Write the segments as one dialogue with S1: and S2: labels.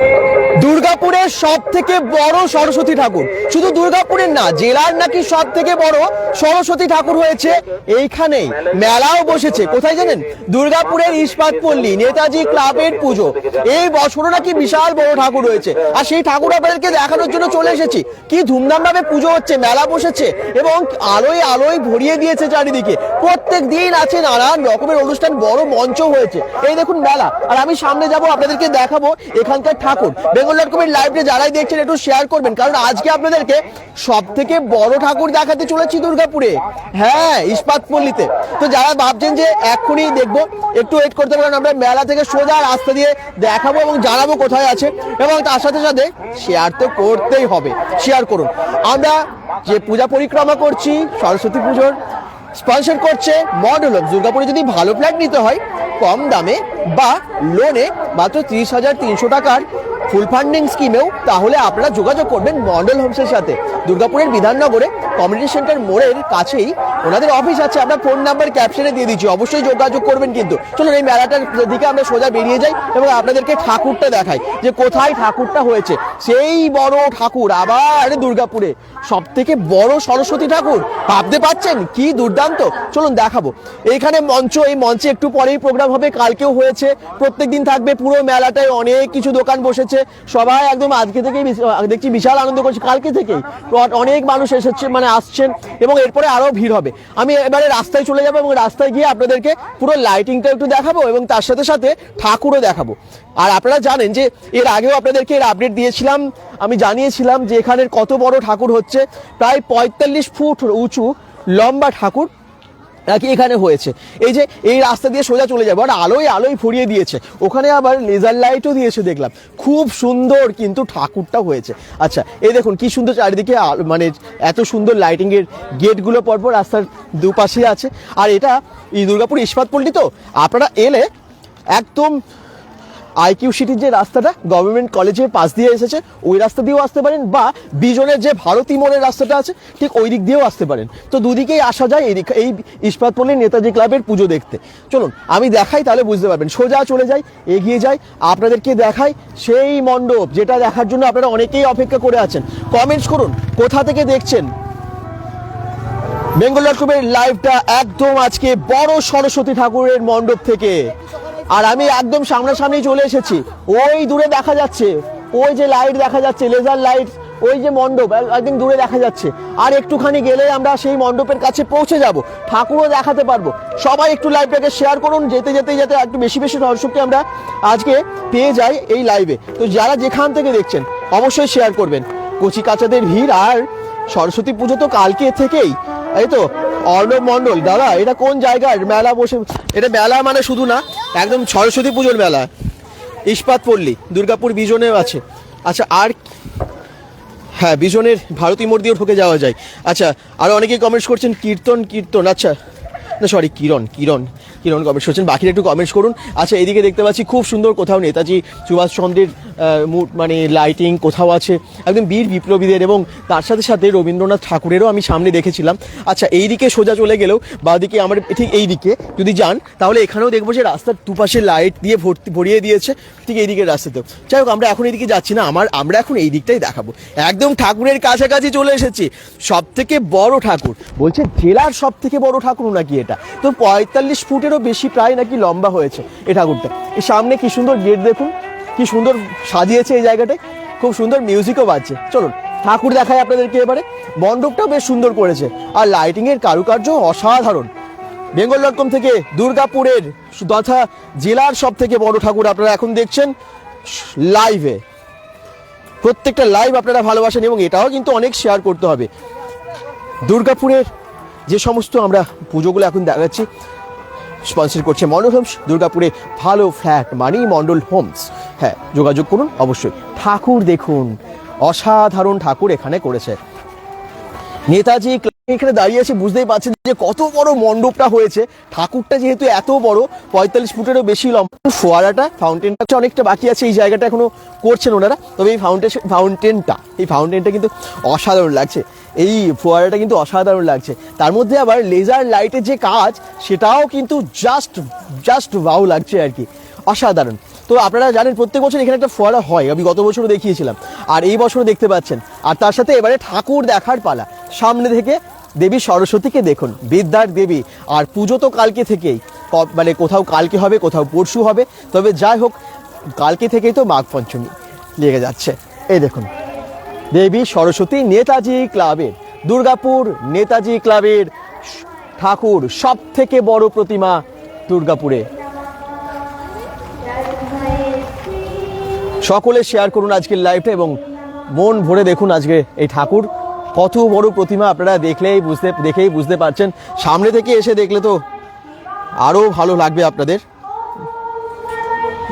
S1: you. দুর্গাপুরের সব থেকে বড় সরস্বতী ঠাকুর। শুধু দুর্গাপুরের না, জেলার নাকি সব থেকে বড় সরস্বতী ঠাকুর হয়েছে এইখানেই। মেলাও বসেছে। কোথায় জানেন? দুর্গাপুরের ইস্পাত পল্লী নেতাজি ক্লাবের পুজো। এই বছরও নাকি বিশাল বড় ঠাকুর হয়েছে। আর সেই ঠাকুর আপনাদেরকে দেখানোর জন্য চলে এসেছি। কি ধুমধাম ভাবে পুজো হচ্ছে, মেলা বসেছে এবং আলোয় আলোয় ভরিয়ে দিয়েছে চারিদিকে। প্রত্যেক দিন আছে নানান রকমের অনুষ্ঠান, বড় মঞ্চ হয়েছে। এই দেখুন মেলা। আর আমি সামনে যাব, আপনাদেরকে দেখাবো এখানকার ঠাকুর। বেঙ্গল ডট লাইভে যারাই দেখছেন, একটু শেয়ার করবেন। কারণ আজকে আপনাদেরকে সব থেকে বড় ঠাকুর দেখাতে চলেছি দুর্গাপুরে। হ্যাঁ ইস্পাত পল্লীতে। তো যারা ভাবছেন যে এক্ষুনি দেখব, একটু ওয়েট করতে পারেন আমরা মেলা থেকে সোজা রাস্তা দিয়ে দেখাবো এবং জানাব কোথায় আছে। এবং তার সাথে সাথে শেয়ার তো করতেই হবে। শেয়ার করুন। আমরা যে পূজা পরিক্রমা করছি, সরস্বতী পুজোর স্পন্সর করছে মডেল দুর্গাপুরে যদি ভালো ফ্ল্যাট নিতে হয়, কম দামে বা লোনে মাত্র তিরিশ হাজার তিনশো টাকার ফুল ফান্ডিং স্কিমেও তাহলে আপনারা যোগাযোগ করবেন মডেল হোমসের সাথে। দুর্গাপুরের বিধাননগরে কমিউনিটি সেন্টার মোড়ের কাছেই ওনাদের অফিস আছে। আমরা ফোন নাম্বার ক্যাপশনে দিয়ে দিচ্ছি। অবশ্যই যোগাযোগ করবেন কিন্তু। চলুন, এই মেলাটার দিকে আমরা সোজা বেরিয়ে যাই এবং আপনাদেরকে ঠাকুরটা দেখাই। যে কোথায় ঠাকুরটা হয়েছে? সেই বড় ঠাকুর আবার দুর্গাপুরে। সব থেকে বড় সরস্বতী ঠাকুর। ভাবতে পাচ্ছেন কি দুর্দান্ত! চলুন দেখাবো। এইখানে মঞ্চ, এই মঞ্চে একটু পরেই প্রোগ্রাম হবে। কালকেও হয়েছে। প্রত্যেক দিন থাকবে পুরো মেলাটায় অনেক কিছু দোকান বসেছে। সবাই একদম আজকে থেকেই দেখছি বিশাল আনন্দ করছে, কালকে থেকেই। অনেক মানুষ এসেছে মানে আসছেন, এবং এরপরে আরও ভিড় হবে। আমি এবারে রাস্তায় চলে যাব এবং রাস্তায় গিয়ে আপনাদেরকে পুরো লাইটিংটা একটু দেখাবো এবং তার সাথে সাথে ঠাকুরও দেখাবো। আর আপনারা জানেন যে এর আগেও আপনাদেরকে এর আপডেট দিয়েছিলাম, আমি জানিয়েছিলাম যে এখানের কত বড় ঠাকুর হচ্ছে। প্রায় পঁয়তাল্লিশ ফুট উঁচু লম্বা ঠাকুর নাকি এখানে হয়েছে? এই যে এই রাস্তা দিয়ে সোজা চলে যাবে, আর আলোয় আলোয় ফুরিয়ে দিয়েছে। ওখানে আবার লেজার লাইটও দিয়েছে দেখলাম। খুব সুন্দর কিন্তু ঠাকুরটা হয়েছে। আচ্ছা এই দেখুন কি সুন্দর চারিদিকে মানে এত সুন্দর লাইটিংয়ের গেটগুলো পরপর রাস্তার দুপাশে আছে। আর এটা এই দুর্গাপুর ইস্পাত পল্লী তো? আপনারা এলে একদম আইকিউ সিটির যে রাস্তাটা গভর্নমেন্ট কলেজের পাশ দিয়ে এসেছে, ওই রাস্তা দিয়েও আসতে পারেন বা বিজনের যে ভারতী মোড়ের রাস্তাটা আছে, ঠিক ওই দিক দিয়েও আসতে পারেন। তো দুদিকেই আসা যায় এই এই ইস্পাতপল্লীর নেতাজি ক্লাবের পুজো দেখতে। চলুন, আমি দেখাই, তাহলে বুঝতে পারবেন। সোজা চলে যাই, এগিয়ে যাই, আপনাদেরকে দেখাই সেই মণ্ডপ, যেটা দেখার জন্য আপনারা অনেকেই অপেক্ষা করে আছেন। কমেন্টস করুন, কোথা থেকে দেখছেন? বেঙ্গল ডট লাইভটা একদম আজকে বড় সরস্বতী ঠাকুরের মণ্ডপ থেকে। আর আমি একদম সামনাসামনি চলে এসেছি। ওই দূরে দেখা যাচ্ছে। ওই যে লাইট দেখা যাচ্ছে লেজার লাইট ওই যে মণ্ডপ, এক- একদম দূরে দেখা যাচ্ছে। আর একটুখানি গেলে আমরা সেই মণ্ডপের কাছে পৌঁছে যাব। ঠাকুরও দেখাতে পারব। সবাই একটু লাইভটাকে শেয়ার করুন, যেতে যেতে যেতে একটু বেশি বেশি দর্শককে আমরা আজকে পেয়ে যাই এই লাইভে তো যারা যেখান থেকে দেখছেন, অবশ্যই শেয়ার করবেন। কচি কাচাদের ভিড় আর সরস্বতী পুজো তো কালকে থেকেই এই তো? অর্ণব মন্ডল দাদা, এটা কোন জায়গার মেলা বসে, এটা মেলা মানে শুধু না, একদম সরস্বতী পুজোর মেলা। ইস্পাত পল্লী, দুর্গাপুর বিজনেও আছে। আচ্ছা আর হ্যাঁ বিজনের ভারতী মোড় দিয়েও ঢুকে যাওয়া যায়। আচ্ছা আর অনেকেই কমেন্টস করছেন, কীর্তন কীর্তন আচ্ছা না সরি কিরণ কিরণ। কিরণ কমেন্টস করছেন। বাকিরা একটু কমেন্টস করুন। আচ্ছা এদিকে দেখতে পাচ্ছি খুব সুন্দর কোথাও নেতাজি সুভাষচন্দ্রের মানে লাইটিং কোথাও আছে। একদম বীর বিপ্লবীদের এবং তার সাথে সাথে রবীন্দ্রনাথ ঠাকুরেরও আমি সামনে দেখেছিলাম। আচ্ছা এই দিকে সোজা চলে গেলেও বাদিকে আমার ঠিক এই দিকে যদি যান, তাহলে এখানেও দেখব যে রাস্তার দুপাশে লাইট দিয়ে ভর্তি, ভরিয়ে দিয়েছে ঠিক এই দিকের রাস্তাতেও। যাই হোক, আমরা এখন এইদিকে যাচ্ছি না, আমার, আমরা এখন এই দিকটাই দেখাবো। একদম ঠাকুরের কাছাকাছি চলে এসেছি। সব থেকে বড় ঠাকুর, বলছে জেলার সব থেকে বড় ঠাকুর নাকি এটা? তো পঁয়তাল্লিশ ফুটেরও বেশি প্রায় নাকি লম্বা হয়েছে এই ঠাকুরটা। এই সামনে কি সুন্দর গেট দেখুন, কি সুন্দর সাজিয়েছে এই জায়গাটায়, খুব সুন্দর মিউজিকও বাজছে। চলুন, ঠাকুর দেখায় আপনাদেরকে এবারে। মণ্ডপটাও বেশ সুন্দর করেছে, আর লাইটিংয়ের কারুকার্য অসাধারণ। বেঙ্গল ডট থেকে দুর্গাপুরের তথা জেলার সব থেকে বড় ঠাকুর আপনারা এখন দেখছেন লাইভে প্রত্যেকটা লাইভ আপনারা ভালোবাসেন এবং এটাও কিন্তু অনেক শেয়ার করতে হবে। দুর্গাপুরের যে সমস্ত আমরা পুজোগুলো এখন দেখাচ্ছি স্পন্সর করছে মন্ডল হোমস, দুর্গাপুরে ভালো ফ্ল্যাট মানেই মন্ডল হোমস। হ্যাঁ যোগাযোগ করুন, অবশ্যই। ঠাকুর দেখুন, অসাধারণ ঠাকুর এখানে করেছে। নেতাজি এখানে দাঁড়িয়ে আছে, বুঝতেই পারছেন যে কত বড় মণ্ডপটা হয়েছে। ঠাকুরটা যেহেতু এত বড়, পঁয়তাল্লিশ ফুটেরও বেশি লম্বা। ফোয়ারাটা ফাউন্টেনটা অনেকটা বাকি আছে, এই জায়গাটা এখনও করছেন ওনারা। তবে এই ফাউন্টেশন ফাউন্টেনটা এই ফাউন্টেনটা কিন্তু অসাধারণ লাগছে। এই ফোয়ারাটা কিন্তু অসাধারণ লাগছে। তার মধ্যে আবার লেজার লাইটের যে কাজ, সেটাও কিন্তু জাস্ট জাস্ট ভাও লাগছে আর কি। অসাধারণ। তো আপনারা জানেন, প্রত্যেক বছর এখানে একটা ফোয়ারা হয়, আমি গত বছরও দেখিয়েছিলাম। আর এই বছরও দেখতে পাচ্ছেন। আর তার সাথে এবারে ঠাকুর দেখার পালা। সামনে থেকে দেবী সরস্বতীকে দেখুন, বিদ্যার দেবী। আর পুজো তো কালকে থেকেই। মানে কোথাও কালকে হবে, কোথাও পরশু হবে। তবে যাই হোক, কালকে থেকেই তো মাঘ পঞ্চমী লেগে যাচ্ছে। এই দেখুন। দেবী সরস্বতী নেতাজি ক্লাবের, দুর্গাপুর নেতাজি ক্লাবের ঠাকুর সব থেকে বড় প্রতিমা দুর্গাপুরে। সকলে শেয়ার করুন আজকের লাইভটা এবং মন ভরে দেখুন আজকে এই ঠাকুর। কত বড় প্রতিমা আপনারা দেখলেই বুঝতে, দেখেই বুঝতে পারছেন। সামনে থেকে এসে দেখলে তো আরও ভালো লাগবে আপনাদের।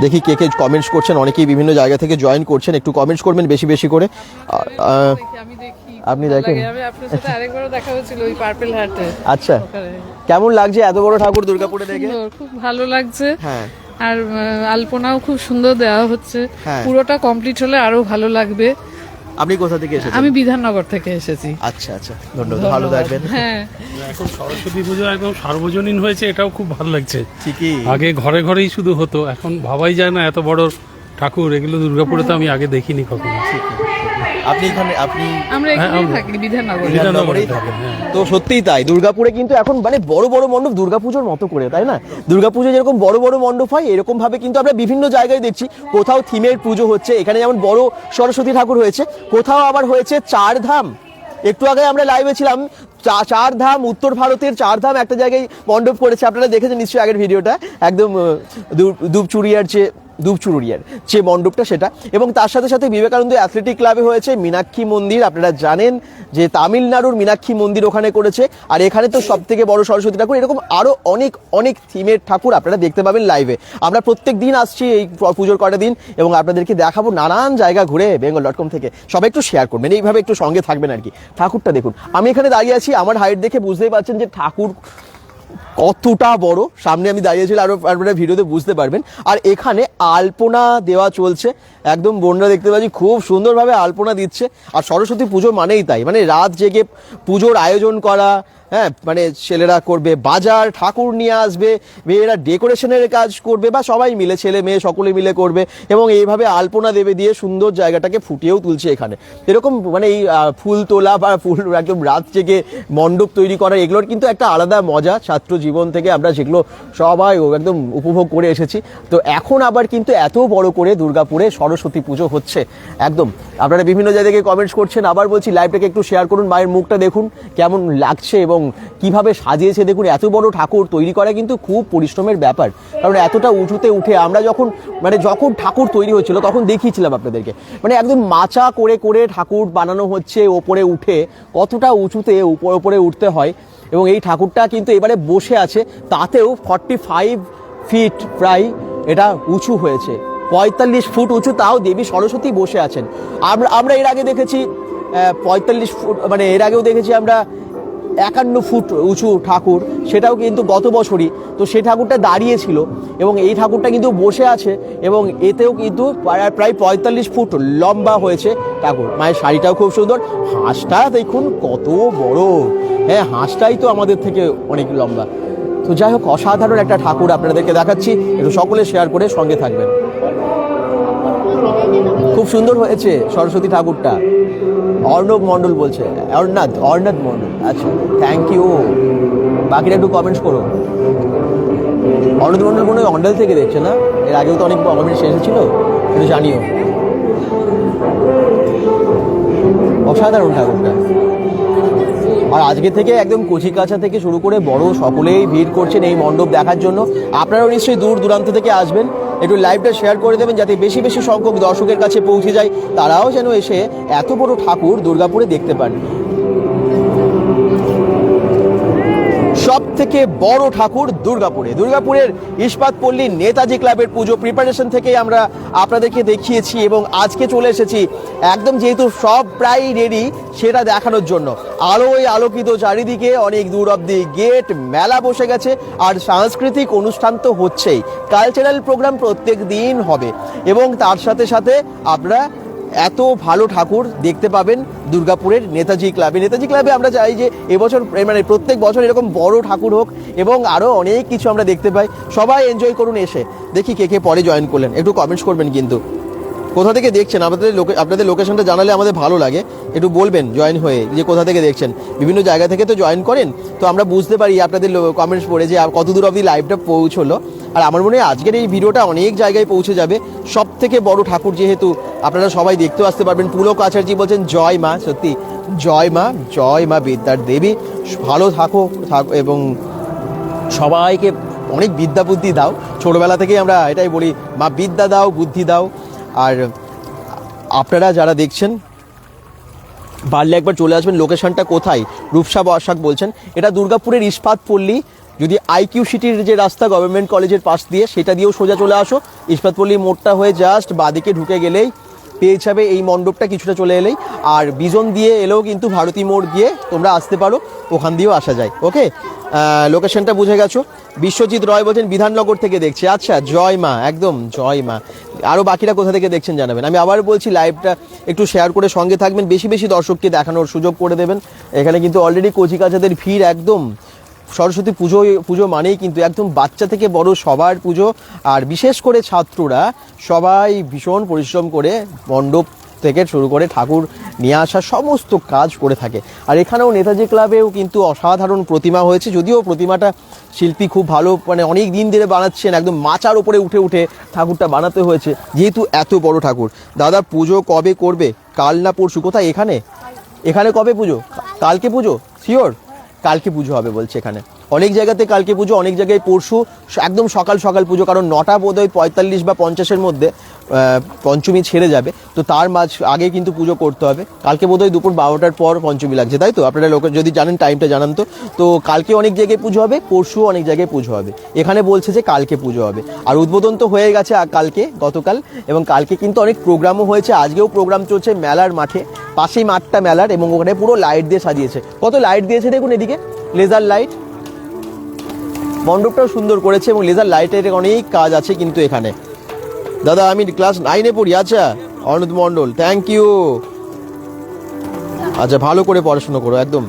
S1: দেখি কে কে কমেন্টস করছেন। অনেকেই বিভিন্ন জায়গা থেকে জয়েন করছেন। একটু কমেন্টস করবেন বেশি বেশি করে। আপনি দেখেন?
S2: দেখা হয়েছিল ওই পার্পেল
S1: আচ্ছা। কেমন লাগছে এত বড় ঠাকুর দুর্গাপুরে দেখে?
S2: খুব ভালো লাগছে।
S1: হ্যাঁ।
S2: আর আলপনাও খুব সুন্দর দেওয়া হচ্ছে।
S1: হ্যাঁ।
S2: পুরোটা কমপ্লিট হলে আরও ভালো লাগবে।
S1: আপনি কোথা থেকে এসেছেন?
S2: আমি বিধাননগর থেকে এসেছি।
S1: আচ্ছা আচ্ছা ধন্যবাদ ভালো থাকবেন।
S2: হ্যাঁ।
S3: এখন সরস্বতী পুজো একদম সার্বজনীন হয়েছে এটাও খুব ভালো লাগছে।
S1: ঠিকই।
S3: আগে ঘরে ঘরেই শুধু হতো এখন ভাবাই যায় না এত বড় ঠাকুর এগুলো দুর্গাপুরে তো আমি আগে দেখিনি কখনো।
S1: আপনি এখানে আপনি
S2: আমরা এখানেই থাকি বিধাননগরে।
S1: বিধাননগরেই থাকেন তো সত্যিই তাই দুর্গাপুরে কিন্তু এখন মানে বড় বড় মণ্ডপ দুর্গাপুজোর মতো করে তাই না? দুর্গাপুজো যেরকম বড় বড় মণ্ডপ হয় এরকম ভাবে কিন্তু আমরা বিভিন্ন জায়গায় দেখছি। কোথাও থিমের পুজো হচ্ছে এখানে যেমন বড় সরস্বতী ঠাকুর হয়েছে কোথাও আবার হয়েছে চার ধাম। একটু আগে আমরা লাইভে ছিলাম চা- চার ধাম উত্তর ভারতের চার ধাম একটা জায়গায় মণ্ডপ করেছে আপনারা দেখেছেন নিশ্চয়ই আগের ভিডিওটা। একদম দুপচুরিয়ার যে দুপচুরুরিয়ার যে মণ্ডপটা সেটা। এবং তার সাথে সাথে বিবেকানন্দ অ্যাথলেটিক ক্লাবে হয়েছে মীনাক্ষী মন্দির। আপনারা জানেন যে তামিলনাড়ুর মীনাক্ষী মন্দির ওখানে করেছে। আর এখানে তো সব থেকে বড় সরস্বতী ঠাকুর। এরকম আরও অনেক অনেক থিমের ঠাকুর আপনারা দেখতে পাবেন লাইভে আমরা প্রত্যেক দিন আসছি এই পুজোর কটা দিন এবং আপনাদেরকে দেখাবো নানান জায়গা ঘুরে বেঙ্গল ডট কম থেকে। সবাই একটু শেয়ার করবেন। এইভাবে একটু সঙ্গে থাকবেন আর কি। ঠাকুরটা দেখুন। আমি এখানে দাঁড়িয়ে আছি। আমার হাইট দেখে বুঝতেই পারছেন যে ঠাকুর কতটা বড়? সামনে আমি দাঁড়িয়েছিল আরও আপনারা ভিডিওতে বুঝতে পারবেন। আর এখানে আলপনা দেওয়া চলছে। একদম বোনরা দেখতে পাচ্ছি, খুব সুন্দরভাবে আলপনা দিচ্ছে। আর সরস্বতী পুজো মানেই তাই। মানে রাত জেগে পুজোর আয়োজন করা হ্যাঁ মানে ছেলেরা করবে বাজার, ঠাকুর নিয়ে আসবে, মেয়েরা ডেকোরেশনের কাজ করবে, বা সবাই মিলে, ছেলে মেয়ে সকলে মিলে করবে। এবং এইভাবে আলপনা দেবে দিয়ে সুন্দর জায়গাটাকে ফুটিয়েও তুলছে এখানে। এরকম মানে এই ফুল তোলা বা ফুল একদম রাত জেগে মণ্ডপ তৈরি করা, এগুলোর কিন্তু একটা আলাদা মজা। জীবন থেকে আমরা যেগুলো সবাই একদম উপভোগ করে এসেছি। তো এখন আবার কিন্তু এত বড় করে দুর্গাপুরে সরস্বতী পুজো হচ্ছে। একদম। আপনারা বিভিন্ন জায়গা থেকে কমেন্টস করছেন, আবার বলছি লাইভটাকে একটু শেয়ার করুন, মায়ের মুখটা দেখুন, কেমন লাগছে এবং কীভাবে সাজিয়েছে দেখুন, এত বড় ঠাকুর তৈরি করা কিন্তু খুব পরিশ্রমের ব্যাপার। কারণ এতটা উঁচুতে উঠে আমরা যখন মানে যখন ঠাকুর তৈরি হচ্ছিল তখন দেখিয়েছিলাম আপনাদেরকে। মানে একদম মাচা করে করে ঠাকুর বানানো হচ্ছে, ওপরে উঠে কতটা উঁচুতে, উপর উপরে উঠতে হয়। এবং এই ঠাকুরটা কিন্তু এবারে বসে আছে, তাতেও ফর্টি ফাইভ ফিট প্রায় এটা উঁচু হয়েছে, পঁয়তাল্লিশ ফুট উঁচু, তাও দেবী সরস্বতী বসে আছেন। আমরা আমরা এর আগে দেখেছি পঁয়তাল্লিশ ফুট মানে এর আগেও দেখেছি আমরা একান্ন ফুট উঁচু ঠাকুর, সেটাও কিন্তু গত বছরই। তো সেই ঠাকুরটা দাঁড়িয়ে ছিল এবং এই ঠাকুরটা কিন্তু বসে আছে এবং এতেও কিন্তু প্রায়- প্রায় পঁয়তাল্লিশ ফুট লম্বা হয়েছে ঠাকুর। মায়ের শাড়িটাও খুব সুন্দর। হাঁসটা দেখুন কত বড়। হ্যাঁ হাঁসটাই তো আমাদের থেকে অনেক লম্বা। তো যাই হোক, অসাধারণ একটা ঠাকুর আপনাদেরকে দেখাচ্ছি। একটু সকলে শেয়ার করে সঙ্গে থাকবেন। খুব সুন্দর হয়েছে সরস্বতী ঠাকুরটা। অর্ণব মণ্ডল বলছে, অর্ণাদ অর্ণাদ মণ্ডল। আচ্ছা থ্যাংক ইউ বাকিটা একটু কমেন্টস করো। মনে হয় অন্ডাল থেকে দেখছে না? এর আগেও তো অনেক কমেন্টস এসেছিল একটু জানিও। অসাধারণ ঠাকুরটা। আর আজকে থেকে একদম কচি কাছা থেকে শুরু করে বড় সকলেই ভিড় করছেন এই মণ্ডপ দেখার জন্য। আপনারাও নিশ্চয়ই দূর দূরান্ত থেকে আসবেন। একটু লাইভটা শেয়ার করে দেবেন যাতে বেশি বেশি সংখ্যক দর্শকের কাছে পৌঁছে যায়, তারাও যেন এসে এত বড় ঠাকুর দুর্গাপুরে দেখতে পান। সব থেকে বড় ঠাকুর দুর্গাপুরে। দুর্গাপুরের ইস্পাত পল্লী নেতাজি ক্লাবের পুজো প্রিপারেশন থেকে আমরা আপনাদেরকে দেখিয়েছি এবং আজকে চলে এসেছি। একদম যেহেতু সব প্রায় রেডি সেটা দেখানোর জন্য। আলোয় আলোকিত চারিদিকে অনেক দূর অব্দি গেট মেলা বসে গেছে, আর সাংস্কৃতিক অনুষ্ঠান তো হচ্ছেই। কালচারাল প্রোগ্রাম প্রত্যেক দিন হবে। এবং তার সাথে সাথে আমরা এত ভালো ঠাকুর দেখতে পাবেন দুর্গাপুরের নেতাজি ক্লাবে। নেতাজি ক্লাবে আমরা চাই যে এবছর মানে প্রত্যেক বছর এরকম বড় ঠাকুর হোক এবং আরও অনেক কিছু আমরা দেখতে পাই। সবাই এনজয় করুন এসে। দেখি কে কে পরে জয়েন করলেন। একটু কমেন্টস করবেন কিন্তু। কোথা থেকে দেখছেন? আপনাদের আপনাদের লোকেশনটা জানালে আমাদের ভালো লাগে। একটু বলবেন জয়েন হয়ে যে কোথা থেকে দেখছেন। বিভিন্ন জায়গা থেকে তো জয়েন করেন। তো আমরা বুঝতে পারি আপনাদের কমেন্টস পড়ে যে কত দূর অবধি লাইভটা পৌঁছলো। আর আমার মনে হয় আজকের এই ভিডিওটা অনেক জায়গায় পৌঁছে যাবে। সব থেকে বড় ঠাকুর যেহেতু আপনারা সবাই দেখতেও আসতে পারবেন। পুলক আচার্য বলছেন, জয় মা। সত্যি, জয় মা জয় মা বিদ্যার দেবী। ভালো থাকো, থাক- এবং সবাইকে অনেক বিদ্যা বুদ্ধি দাও। ছোটবেলা থেকেই আমরা এটাই বলি, মা বিদ্যা দাও, বুদ্ধি দাও। আর আপনারা যারা দেখছেন পারলে একবার চলে আসবেন, লোকেশনটা কোথায়? রূপসা বসাক বলছেন। এটা দুর্গাপুরের ইস্পাত পল্লী। যদি আইকিউ সিটির যে রাস্তা গভর্নমেন্ট কলেজের পাশ দিয়ে, সেটা দিয়েও সোজা চলে আসো। ইস্পাত পল্লী মোড়টা হয়ে জাস্ট বাদিকে ঢুকে গেলেই পেয়ে যাবে এই মণ্ডপটা কিছুটা চলে এলেই। আর বিজন দিয়ে এলেও কিন্তু ভারতী মোড় দিয়ে তোমরা আসতে পারো, ওখান দিয়েও আসা যায়, ওকে? লোকেশনটা বুঝে গেছো? বিশ্বজিৎ রয় বলছেন, বিধাননগর থেকে দেখছি। আচ্ছা জয় মা, একদম জয় মা। আরও বাকিরা কোথা থেকে দেখছেন জানাবেন। আমি আবার বলছি লাইভটা একটু শেয়ার করে সঙ্গে থাকবেন, বেশি বেশি দর্শককে দেখানোর সুযোগ করে দেবেন। এখানে কিন্তু অলরেডি কচিকাচাদের ভিড় একদম। সরস্বতী পুজো পুজো মানেই কিন্তু একদম বাচ্চা থেকে বড় সবার পুজো। আর বিশেষ করে ছাত্ররা সবাই ভীষণ পরিশ্রম করে মণ্ডপ থেকে শুরু করে ঠাকুর নিয়ে আসা সমস্ত কাজ করে থাকে। আর এখানেও নেতাজি ক্লাবেও কিন্তু অসাধারণ প্রতিমা হয়েছে, যদিও প্রতিমাটা শিল্পী খুব ভালো মানে অনেক দিন ধরে বানাচ্ছেন, একদম মাচার উপরে উঠে উঠে ঠাকুরটা বানাতে হয়েছে, যেহেতু এত বড় ঠাকুর। দাদা, পুজো কবে করবে? কাল না পরশু? কোথায়? এখানে? এখানে কবে পুজো? কালকে পুজো? শিওর কালকে পুজো হবে বলছে এখানে। অনেক জায়গাতে কালকে পুজো, অনেক জায়গায় পরশু, একদম সকাল সকাল পুজো, কারণ নটা বোধহয় পঁয়তাল্লিশ বা পঞ্চাশের মধ্যে পঞ্চমী ছেড়ে যাবে। তো তার মাঝ, আগে কিন্তু পুজো করতে হবে। কালকে বোধহয় দুপুর বারোটার পর পঞ্চমী লাগছে, তাই তো? আপনারা লোক, যদি জানেন টাইমটা জানান তো। তো কালকে অনেক জায়গায় পুজো হবে পরশু অনেক জায়গায় পুজো হবে। এখানে বলছে যে কালকে পুজো হবে। আর উদ্বোধন তো হয়ে গেছে কালকে, গতকাল। এবং কালকে কিন্তু অনেক প্রোগ্রামও হয়েছে। আজকেও প্রোগ্রাম চলছে মেলার মাঠে। পাশেই মাঠটা মেলার এবং ওখানে পুরো লাইট দিয়ে সাজিয়েছে। কত লাইট দিয়েছে দেখুন এদিকে? লেজার লাইট মণ্ডপটাও সুন্দর করেছে এবং লেজার লাইটের অনেক কাজ আছে কিন্তু এখানে। দাদা, আমি ক্লাস নাইনে পড়ি। আচ্ছা অর্ণব মণ্ডল থ্যাংক ইউ আচ্ছা ভালো করে পড়াশোনা করো, একদম।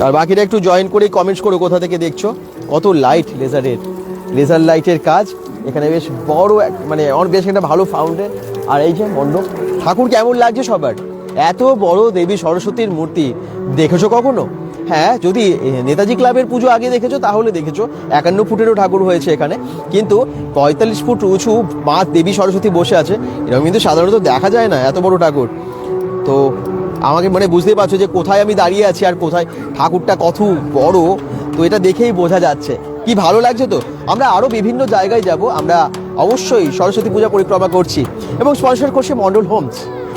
S1: আর বাকিরা একটু জয়েন করে কমেন্টস করো, কোথা থেকে দেখছ? কত লাইট লেজারের লেজার লাইটের কাজ। এখানে বেশ বড় এক- মানে বেশ একটা ভালো ফাউন্টেন আর এই যে মণ্ডপ, ঠাকুর কেমন লাগছে সবার? এত বড় দেবী সরস্বতীর মূর্তি, দেখেছ কখনো? হ্যাঁ যদি নেতাজি ক্লাবের পুজো আগে দেখেছ, তাহলে দেখেছ, একান্ন ফুটেরও ঠাকুর হয়েছে এখানে। কিন্তু পঁয়তাল্লিশ ফুট উঁচু মা দেবী সরস্বতী বসে আছে, এরকম কিন্তু সাধারণত দেখা যায় না, এত বড় ঠাকুর। তো আমাকে মানে বুঝতেই পারছ যে কোথায় আমি দাঁড়িয়ে আছি আর কোথায় ঠাকুরটা কত বড়, তো এটা দেখেই বোঝা যাচ্ছে। কি ভালো লাগছে তো? আমরা আরও বিভিন্ন জায়গায় যাব, আমরা অবশ্যই সরস্বতী পূজা পরিক্রমা করছি এবং স্পন্সর করছে মন্ডল হোমস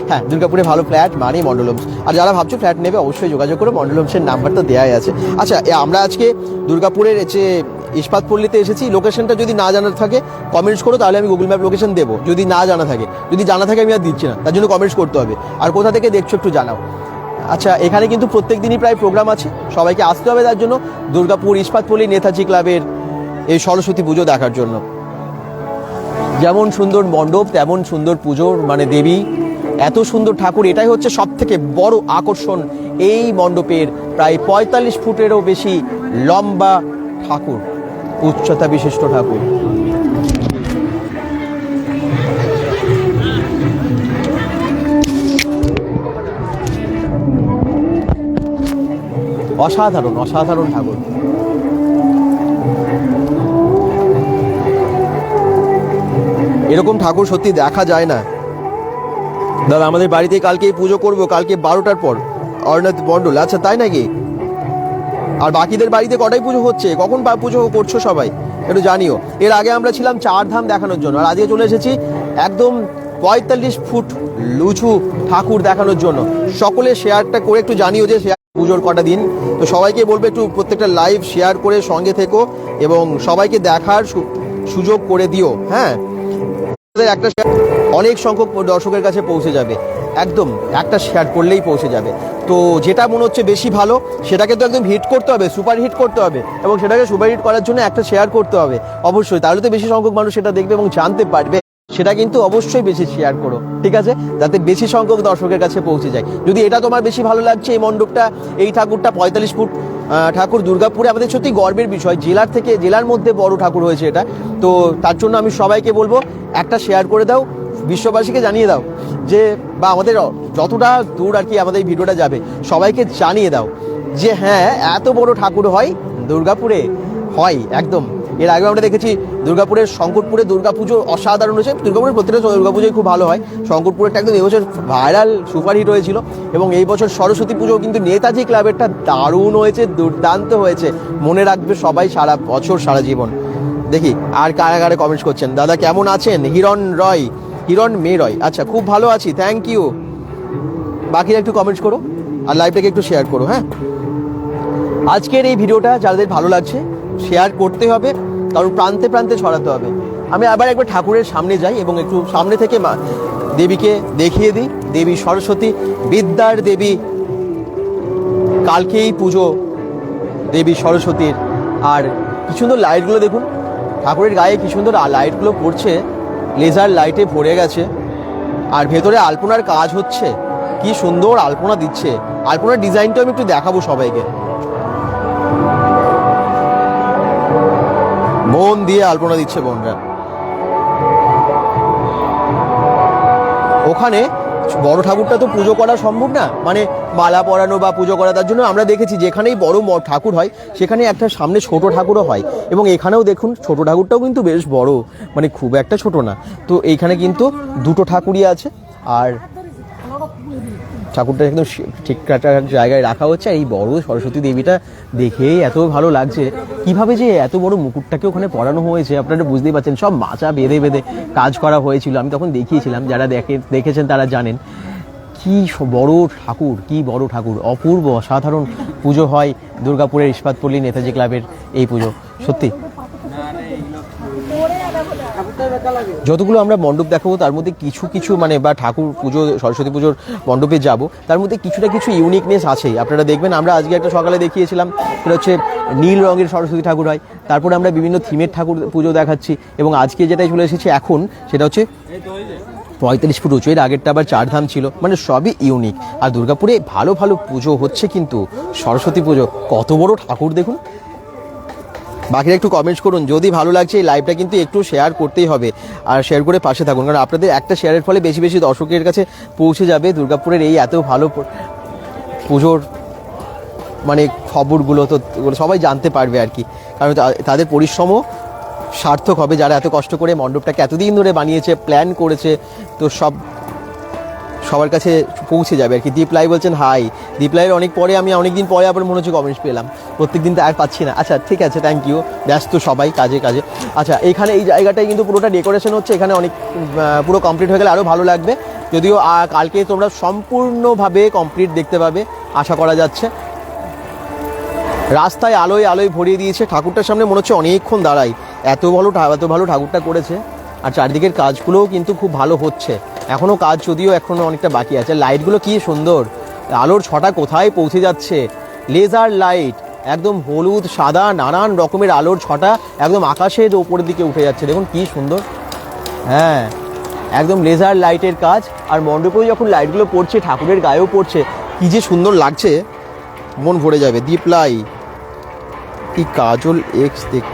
S1: হ্যাঁ দুর্গাপুরে ভালো ফ্ল্যাট মানেই মন্ডল হোমস আর যারা ভাবছ ফ্ল্যাট নেবে, অবশ্যই যোগাযোগ করে মন্ডল হোমসের নাম্বার তো দেওয়াই আছে। আচ্ছা আমরা আজকে দুর্গাপুরের যে ইস্পাত পল্লীতে এসেছি লোকেশনটা যদি না জানা থাকে কমেন্টস করো, তাহলে আমি গুগল ম্যাপ লোকেশন দেবো। যদি না জানা থাকে, যদি জানা থাকে আমি আর দিচ্ছি না, তার জন্য কমেন্টস করতে হবে। আর কোথা থেকে দেখছ একটু জানাও। আচ্ছা এখানে কিন্তু প্রত্যেক দিনই প্রায় প্রোগ্রাম আছে, সবাইকে আসতে হবে তার জন্য। দুর্গাপুর ইস্পাতপল্লী নেতাজি ক্লাবের এই সরস্বতী পুজো দেখার জন্য। যেমন সুন্দর মণ্ডপ, তেমন সুন্দর পুজোর মানে দেবী, এত সুন্দর ঠাকুর, এটাই হচ্ছে সব থেকে বড় আকর্ষণ এই মণ্ডপের। প্রায় পঁয়তাল্লিশ ফুটেরও বেশি লম্বা ঠাকুর, উচ্চতা বিশিষ্ট ঠাকুর। অসাধারণ অসাধারণ ঠাকুর। এরকম ঠাকুর সত্যি দেখা যায় না। দাদা, আমাদের বাড়িতে কালকে পুজো করব, কালকে বারোটার পর। অর্ণাথ মণ্ডল আচ্ছা তাই নাকি? আর বাকিদের বাড়িতে কটাই পুজো হচ্ছে? কখন পুজো করছ সবাই? একটু জানিও। এর আগে আমরা ছিলাম চার ধাম দেখানোর জন্য, আর আজকে চলে এসেছি একদম পঁয়তাল্লিশ ফুট লুচু ঠাকুর দেখানোর জন্য। সকলে শেয়ারটা করে একটু জানিও যে শেয়ার পুজোর কটা দিন। তো সবাইকে বলবে একটু প্রত্যেকটা লাইভ শেয়ার করে সঙ্গে থেকো এবং সবাইকে দেখার সুযোগ করে দিও হ্যাঁ? একটা অনেক সংখ্যক দর্শকের কাছে পৌঁছে যাবে। একদম, একটা শেয়ার করলেই পৌঁছে যাবে। তো যেটা মনে হচ্ছে বেশি ভালো, সেটাকে তো একদম হিট করতে হবে সুপার হিট করতে হবে এবং সেটাকে সুপার হিট করার জন্য একটা শেয়ার করতে হবে। অবশ্যই, তাহলে তো বেশি সংখ্যক মানুষ সেটা দেখবে এবং জানতে পারবে। সেটা কিন্তু অবশ্যই বেশি শেয়ার করো, ঠিক আছে? যাতে বেশি সংখ্যক দর্শকের কাছে পৌঁছে যায়। যদি এটা তোমার বেশি ভালো লাগছে, এই মণ্ডপটা, এই ঠাকুরটা পঁয়তাল্লিশ ফুট ঠাকুর দুর্গাপুরে। আমাদের সত্যি গর্বের বিষয়। জেলার থেকে জেলার মধ্যে বড় ঠাকুর হয়েছে এটা। তো তার জন্য আমি সবাইকে বলব, একটা শেয়ার করে দাও, বিশ্ববাসীকে জানিয়ে দাও যে, বা আমাদের যতটা দূর আর কি আমাদের এই ভিডিওটা যাবে, সবাইকে জানিয়ে দাও যে হ্যাঁ এত বড় ঠাকুর হয় দুর্গাপুরে। হয়, একদম। এর আগে আমরা দেখেছি দুর্গাপুরের শঙ্করপুরে দুর্গাপুজো অসাধারণ হয়েছে। দুর্গাপুরের প্রত্যেকটা দুর্গাপুজোই খুব ভালো হয়। শঙ্করপুরেরটা একদম এবছর ভাইরাল সুপারহিট হয়েছিল এবং এই বছর সরস্বতী পুজো কিন্তু নেতাজি ক্লাবেরটা দারুণ হয়েছে, দুর্দান্ত হয়েছে। মনে রাখবে সবাই সারা বছর, সারা জীবন। দেখি আর কারা কারা কমেন্টস করছেন। দাদা কেমন আছেন? হিরণ রয়, হিরণ মে রয়। আচ্ছা খুব ভালো আছি। থ্যাংক ইউ বাকিরা একটু কমেন্টস করো। আর লাইভটাকে একটু শেয়ার করো হ্যাঁ? আজকের এই ভিডিওটা যাদের ভালো লাগছে শেয়ার করতে হবে, কারণ প্রান্তে প্রান্তে ছড়াতে হবে। আমি আবার একবার ঠাকুরের সামনে যাই এবং একটু সামনে থেকে মা দেবীকে দেখিয়ে দিই। দেবী সরস্বতী, বিদ্যার দেবী, কালকেই পুজো দেবী সরস্বতীর। আর কি সুন্দর লাইটগুলো দেখুন, ঠাকুরের গায়ে কি সুন্দর লাইটগুলো পড়ছে লেজার লাইটে ভরে গেছে। আর ভেতরে আলপনার কাজ হচ্ছে, কি সুন্দর আলপনা দিচ্ছে। আলপনার ডিজাইনটা আমি একটু দেখাবো সবাইকে। মন দিয়ে আলপনা দিচ্ছে বোনরা ওখানে বড় ঠাকুরটা তো পুজো করা সম্ভব না। মানে মালা পরানো বা পুজো করা, তার জন্য আমরা দেখেছি যেখানেই বড় ঠাকুর হয়, সেখানে একটা সামনে ছোট ঠাকুরও হয়। এবং এখানেও দেখুন, ছোট ঠাকুরটাও কিন্তু বেশ বড় মানে খুব একটা ছোট না। তো এইখানে কিন্তু দুটো ঠাকুরই আছে, আর ঠাকুরটা একদম সে- ঠিক একটা জায়গায় রাখা হচ্ছে আর এই বড় সরস্বতী দেবীটা দেখেই এত ভালো লাগছে। কীভাবে যে এত বড় মুকুটটাকে ওখানে পরানো হয়েছে, আপনারা বুঝতেই পারছেন, সব মাচা বেঁধে বেঁধে কাজ করা হয়েছিল। আমি তখন দেখিয়েছিলাম, যারা দেখে, দেখেছেন তারা জানেন। কি বড় ঠাকুর, কি বড় ঠাকুর। অপূর্ব, অসাধারণ পুজো হয় দুর্গাপুরের ইস্পাতপল্লী নেতাজি ক্লাবের এই পুজো। সত্যি। যতগুলো আমরা মণ্ডপ দেখাবো, তার মধ্যে কিছু কিছু মানে বা ঠাকুর পুজো, সরস্বতী পুজোর মণ্ডপে যাব। তার মধ্যে কিছুটা কিছু ইউনিকনেস আছেই। আপনারা দেখবেন, আমরা আজকে একটা সকালে দেখিয়েছিলাম, সেটা হচ্ছে নীল রঙের সরস্বতী ঠাকুর হয়। তারপরে আমরা বিভিন্ন থিমের ঠাকুর পুজো দেখাচ্ছি এবং আজকে যেটাই চলে এসেছে এখন, সেটা হচ্ছে পঁয়তাল্লিশ ফুট উঁচু। এর আগেরটা আবার চার ধাম ছিল। মানে সবই ইউনিক আর দুর্গাপুরে ভালো ভালো পুজো হচ্ছে কিন্তু সরস্বতী পুজো। কত বড় ঠাকুর দেখুন। বাকিরা একটু কমেন্টস করুন। যদি ভালো লাগছে এই লাইভটা কিন্তু একটু শেয়ার করতেই হবে। আর শেয়ার করে পাশে থাকুন। কারণ আপনাদের একটা শেয়ারের ফলে বেশি বেশি দর্শকের কাছে পৌঁছে যাবে দুর্গাপুরের এই এত ভালো পুজোর মানে খবরগুলো তো সবাই জানতে পারবে আর কি। কারণ তাদের পরিশ্রমও সার্থক হবে। যারা এত কষ্ট করে মণ্ডপটাকে এতদিন ধরে বানিয়েছে প্ল্যান করেছে, তো সব সবার কাছে পৌঁছে যাবে আর কি। দীপলাই বলছেন, হাই। দীপলাইয়ের অনেক পরে আমি অনেকদিন পরে আবার মনে হচ্ছে কমেন্টস পেলাম। প্রত্যেকদিন তো আর পাচ্ছি না। আচ্ছা ঠিক আছে থ্যাংক ইউ ব্যস্ত সবাই, কাজে কাজে। আচ্ছা এখানে এই জায়গাটায় কিন্তু পুরোটা ডেকোরেশন হচ্ছে। এখানে অনেক পুরো কমপ্লিট হয়ে গেলে আরও ভালো লাগবে। যদিও কালকে তোমরা সম্পূর্ণভাবে কমপ্লিট দেখতে পাবে, আশা করা যাচ্ছে। রাস্তায় আলোয় আলোয় ভরিয়ে দিয়েছে। ঠাকুরটার সামনে মনে হচ্ছে অনেকক্ষণ দাঁড়াই। এত ভালো এত ভালো ঠাকুরটা করেছে। আর চারদিকের কাজগুলোও কিন্তু খুব ভালো হচ্ছে। এখনও কাজ যদিও এখনও অনেকটা বাকি আছে। লাইটগুলো কি সুন্দর। আলোর ছটা কোথায় পৌঁছে যাচ্ছে? লেজার লাইট একদম হলুদ, সাদা, নানান রকমের আলোর ছটা একদম আকাশের ওপরের দিকে উঠে যাচ্ছে। দেখুন কি সুন্দর। হ্যাঁ একদম লেজার লাইটের কাজ। আর মণ্ডপেও যখন লাইটগুলো পড়ছে, ঠাকুরের গায়েও পড়ছে, কি যে সুন্দর লাগছে। মন ভরে যাবে। দীপলাই কি কাজল এক্স দেখ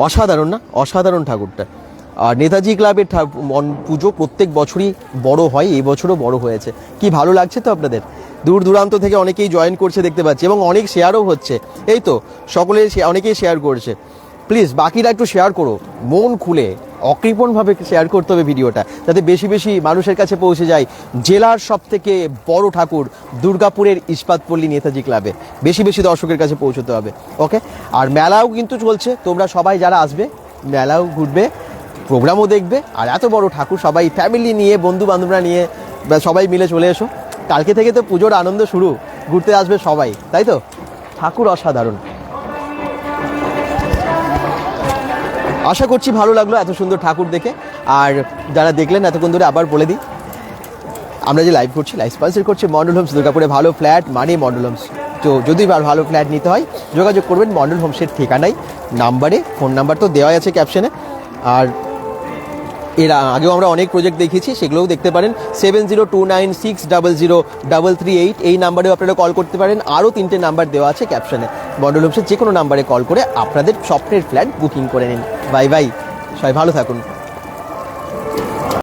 S1: অসাধারণ না? অসাধারণ ঠাকুরটা। আর নেতাজি ক্লাবের মন- পুজো প্রত্যেক বছরই বড় হয় এবছরও বছরও বড় হয়েছে। কি ভালো লাগছে তো আপনাদের? দূর দূরান্ত থেকে অনেকেই জয়েন করছে দেখতে পাচ্ছি এবং অনেক শেয়ারও হচ্ছে। এই তো সকলে অনেকেই শেয়ার করছে। প্লিজ বাকিরা একটু শেয়ার করো। মন খুলে। অকৃপণভাবে শেয়ার করতে হবে ভিডিওটা, যাতে বেশি বেশি মানুষের কাছে পৌঁছে যায় জেলার সব থেকে বড় ঠাকুর দুর্গাপুরের ইস্পাতপল্লী নেতাজি ক্লাবে বেশি বেশি দর্শকের কাছে পৌঁছতে হবে ওকে আর মেলাও কিন্তু চলছে, তোমরা সবাই যারা আসবে, মেলাও ঘুরবে প্রোগ্রামও দেখবে, আর এত বড় ঠাকুর সবাই ফ্যামিলি নিয়ে বন্ধু বান্ধবরা নিয়ে সবাই মিলে চলে এসো। কালকে থেকে তো পুজোর আনন্দ শুরু, ঘুরতে আসবে সবাই, তাই তো? ঠাকুর অসাধারণ। আশা করছি ভালো লাগল এত সুন্দর ঠাকুর দেখে। আর যারা দেখলেন, এতক্ষণ ধরে আবার বলে দিই, আমরা যে লাইভ করছি লাইভ স্পন্সর করছি মন্ডল হোমস দুর্গাপুরে ভালো ফ্ল্যাট মানে মন্ডল হোমস তো যদি ভালো ফ্ল্যাট নিতে হয়, যোগাযোগ করবেন মন্ডল হোমসের ঠিকানায় নাম্বারে ফোন নাম্বার তো দেওয়াই আছে ক্যাপশনে আর এর আগেও আমরা অনেক প্রজেক্ট দেখেছি সেগুলোও দেখতে পারেন। Seven zero two nine six double zero double three eight এই নাম্বারেও আপনারা কল করতে পারেন। আরও তিনটে নাম্বার দেওয়া আছে ক্যাপশনে মন্ডল হোমসের যে কোনো নাম্বারে কল করে আপনাদের স্বপ্নের ফ্ল্যাট বুকিং করে নিন। বাই বাই সবাই ভালো থাকুন।